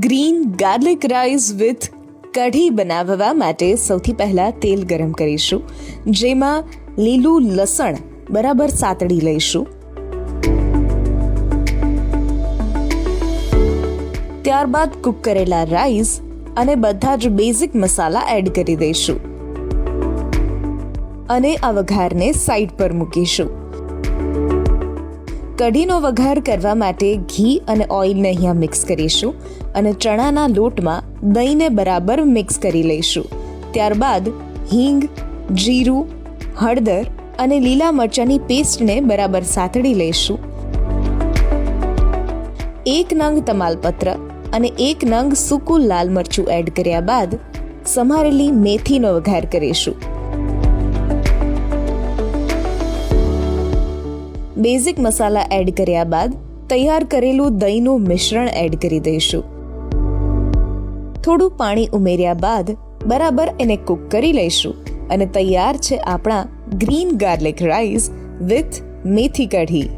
Green garlic rice with કઢી બનાવવા માટે સૌથી પહેલાં તેલ ગરમ કરીશું, જેમાં લીલું લસણ બરાબર સાતડી લઈશું. ત્યારબાદ કૂક કરેલા રાઈસ અને બધા જ બેઝિક મસાલા એડ કરી દઈશું. અને આ વઘારને સાઈડ પર મૂકીશું. કઢીનો વઘાર કરવા માટે ઘી અને ઓઇલને અહીંયા મિક્સ કરીશું અને ચણાના લોટમાં દહીંને બરાબર મિક્સ કરી લઈશું. ત્યારબાદ હિંગ, જીરું, હળદર અને લીલા મરચાંની પેસ્ટને બરાબર સાતડી લઈશું. એક નંગ તમાલપત્ર અને એક નંગ સૂકું લાલ મરચું એડ કર્યા બાદ સમારેલી મેથીનો વઘાર કરીશું. બેઝિક મસાલા એડ કર્યા બાદ તૈયાર કરેલું દહીંનું મિશ્રણ એડ કરી દઈશું. થોડું પાણી ઉમેર્યા બાદ બરાબર એને કૂક કરી લઈશું અને તૈયાર છે આપણા ગ્રીન ગાર્લિક રાઈસ વિથ મેથી કઢી.